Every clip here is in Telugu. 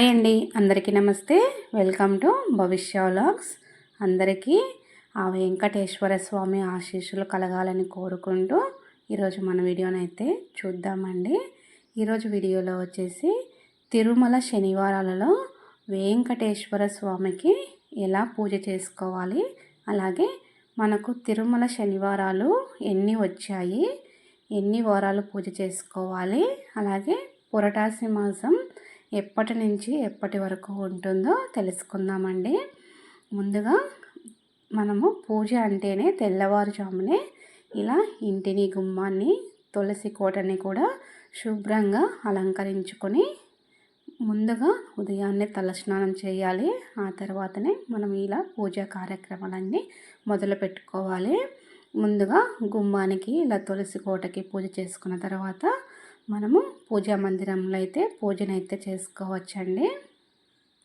హాయ్ అండి. అందరికీ నమస్తే. Welcome to Bhavishya vlogs. అందరికీ ఆ వెంకటేశ్వర స్వామి ఆశీస్సులు కలగాలని కోరుకుంటూ ఈరోజు మన వీడియోనైతే చూద్దామండి. ఈరోజు వీడియోలో వచ్చేసి తిరుమల శనివారాలలో వెంకటేశ్వర స్వామికి ఎలా పూజ చేసుకోవాలి అలాగే మనకు తిరుమల శనివారాలు ఎన్ని వచ్చాయి ఎన్ని వారాలు పూజ చేసుకోవాలి అలాగే పురటాసి మాసం ఎప్పటి నుంచి ఎప్పటి వరకు ఉంటుందో తెలుసుకుందామండి. ముందుగా మనము పూజ అంటేనే తెల్లవారుజామునే ఇలా ఇంటిని గుమ్మాన్ని తులసి కోటని కూడా శుభ్రంగా అలంకరించుకొని ముందుగా ఉదయాన్నే తలస్నానం చేయాలి. ఆ తర్వాతనే మనం ఇలా పూజా కార్యక్రమాలన్నీ మొదలు పెట్టుకోవాలి. ముందుగా గుమ్మానికి ఇలా తులసి కోటకి పూజ చేసుకున్న తర్వాత మనము పూజా మందిరంలో అయితే పూజనైతే చేసుకోవచ్చండి.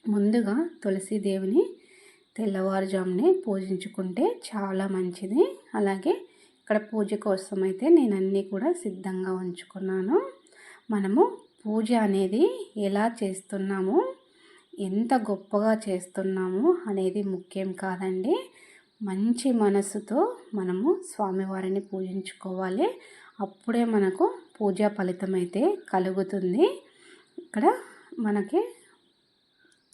ముందుగా తులసి దేవుని తెల్లవారుజామునే పూజించుకుంటే చాలా మంచిది. అలాగే ఇక్కడ పూజ కోసం అయితే నేను అన్నీ కూడా సిద్ధంగా ఉంచుకున్నాను. మనము పూజ అనేది ఎలా చేస్తున్నాము ఎంత గొప్పగా చేస్తున్నాము అనేది ముఖ్యం కాదండి. మంచి మనసుతో మనము స్వామివారిని పూజించుకోవాలి. అప్పుడే మనకు పూజా ఫలితం అయితే కలుగుతుంది. ఇక్కడ మనకి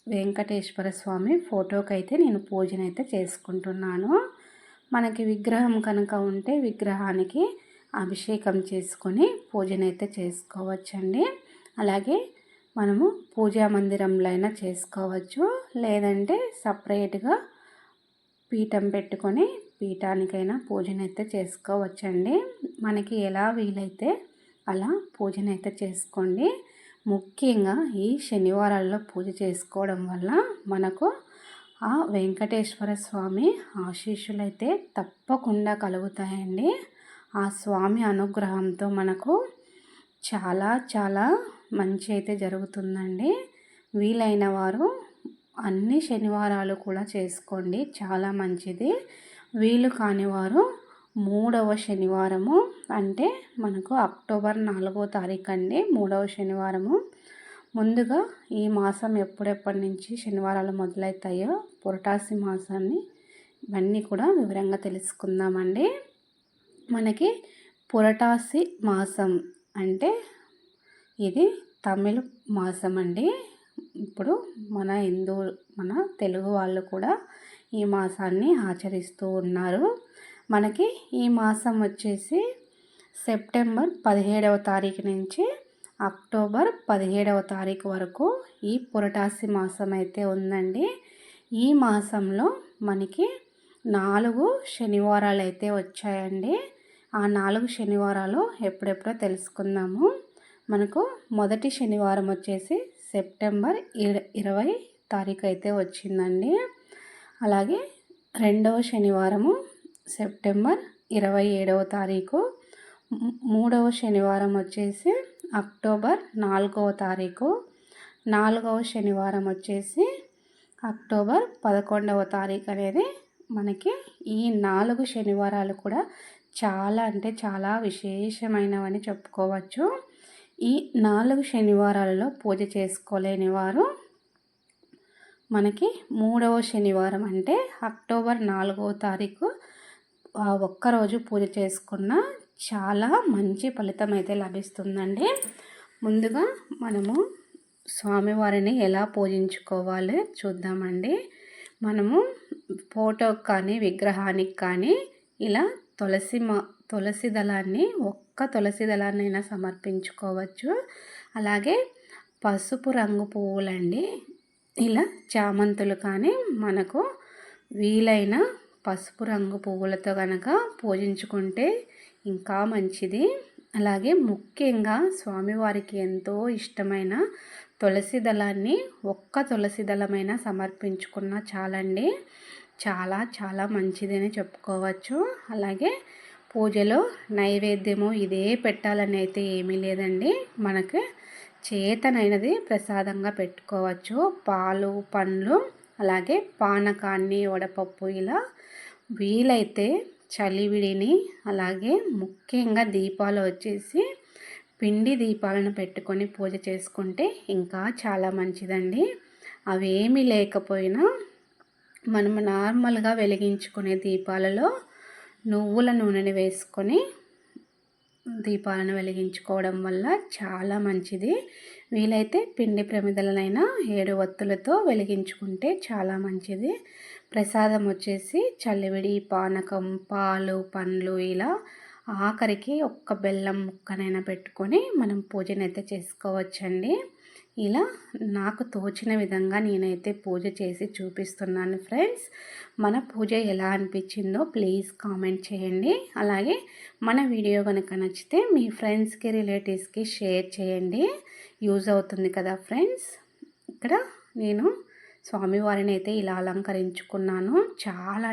వెంకటేశ్వర స్వామి ఫోటోకి అయితే నేను పూజనైతే చేసుకుంటున్నాను. మనకి విగ్రహం కనుక ఉంటే విగ్రహానికి అభిషేకం చేసుకొని పూజనైతే చేసుకోవచ్చండి. అలాగే మనము పూజా మందిరంలో అయినా చేసుకోవచ్చు. లేదంటే సపరేట్గా పీఠం పెట్టుకొని పీఠానికైనా పూజనైతే చేసుకోవచ్చండి. మనకి ఎలా వీలైతే అలా పూజనైతే చేసుకోండి. ముఖ్యంగా ఈ శనివారాల్లో పూజ చేసుకోవడం వల్ల మనకు ఆ వెంకటేశ్వర స్వామి ఆశీస్సులైతే తప్పకుండా కలుగుతాయండి. ఆ స్వామి అనుగ్రహంతో మనకు చాలా చాలా మంచి అయితే జరుగుతుందండి. వీలైన వారు అన్ని శనివారాలు కూడా చేసుకోండి. చాలా మంచిది. వీలు కానివారు మూడవ శనివారము అంటే మనకు అక్టోబర్ నాలుగో తారీఖు అండి మూడవ శనివారము. ముందుగా ఈ మాసం ఎప్పుడెప్పటి నుంచి శనివారాలు మొదలవుతాయో పురటాసి మాసాన్ని ఇవన్నీ కూడా వివరంగా తెలుసుకుందామండి. మనకి పురటాసి మాసం అంటే ఇది తమిళ మాసం అండి. ఇప్పుడు మన హిందూ మన తెలుగు వాళ్ళు కూడా ఈ మాసాన్ని ఆచరిస్తూ ఉన్నారు. మనకి ఈ మాసం వచ్చేసి సెప్టెంబర్ పదిహేడవ తారీఖు నుంచి అక్టోబర్ పదిహేడవ తారీఖు వరకు ఈ పురటాసి మాసం అయితే ఉందండి. ఈ మాసంలో మనకి నాలుగు శనివారాలు అయితే వచ్చాయండి. ఆ నాలుగు శనివారాలు ఎప్పుడెప్పుడో తెలుసుకుందాము. మనకు మొదటి శనివారం వచ్చేసి సెప్టెంబర్ ఇరవై తారీఖు అయితే వచ్చిందండి. అలాగే రెండవ శనివారము సెప్టెంబర్ ఇరవై ఏడవ తారీఖు. మూడవ శనివారం వచ్చేసి అక్టోబర్ నాలుగవ తారీఖు. నాలుగవ శనివారం వచ్చేసి అక్టోబర్ పదకొండవ తారీఖు అనేది మనకి ఈ నాలుగు శనివారాలు కూడా చాలా అంటే చాలా విశేషమైనవని చెప్పుకోవచ్చు. ఈ నాలుగు శనివారాలలో పూజ చేసుకోలేని వారు మనకి మూడవ శనివారం అంటే అక్టోబర్ నాలుగవ తారీఖు ఒక్కరోజు పూజ చేసుకున్న చాలా మంచి ఫలితం అయితే లభిస్తుందండి. ముందుగా మనము స్వామివారిని ఎలా పూజించుకోవాలి చూద్దామండి. మనము ఫోటోకి కానీ విగ్రహానికి కానీ ఇలా తులసి మా తులసి దళాన్ని ఒక్క తులసి దళాన్నైనా సమర్పించుకోవచ్చు. అలాగే పసుపు రంగు పువ్వులండి. ఇలా చామంతులు కానీ మనకు వీలైన పసుపు రంగు పువ్వులతో కనుక పూజించుకుంటే ఇంకా మంచిది. అలాగే ముఖ్యంగా స్వామివారికి ఎంతో ఇష్టమైన తులసి దళాన్ని ఒక్క తులసి దళమైనా సమర్పించుకున్న చాలండి. చాలా చాలా మంచిదని చెప్పుకోవచ్చు. అలాగే పూజలో నైవేద్యము ఇదే పెట్టాలని అయితే ఏమీ లేదండి. మనకు చేతనైనది ప్రసాదంగా పెట్టుకోవచ్చు. పాలు పండ్లు అలాగే పానకాన్ని వడపప్పు ఇలా వీలైతే చలివిడిని అలాగే ముఖ్యంగా దీపాలు వచ్చేసి పిండి దీపాలను పెట్టుకొని పూజ చేసుకుంటే ఇంకా చాలా మంచిదండి. అవేమీ లేకపోయినా మనం నార్మల్గా వెలిగించుకునే దీపాలలో నువ్వుల నూనెని వేసుకొని దీపాలను వెలిగించుకోవడం వల్ల చాలా మంచిది. వీలైతే పిండి ప్రమిదలనైనా ఏడు ఒత్తులతో వెలిగించుకుంటే చాలా మంచిది. ప్రసాదం వచ్చేసి చల్లివిడి పానకం పాలు పండ్లు ఇలా ఆఖరికి ఒక్క బెల్లం ముక్కనైనా పెట్టుకొని మనం పూజనైతే చేసుకోవచ్చండి. ఇలా నాకు తోచిన విధంగా నేనైతే పూజ చేసి చూపిస్తున్నాను ఫ్రెండ్స్. మన పూజ ఎలా అనిపించిందో ప్లీజ్ కామెంట్ చేయండి. అలాగే మన వీడియో కనుక నచ్చితే మీ ఫ్రెండ్స్కి రిలేటివ్స్కి షేర్ చేయండి. యూజ్ అవుతుంది కదా ఫ్రెండ్స్. ఇక్కడ నేను స్వామివారిని అయితే ఇలా అలంకరించుకున్నాను. చాలా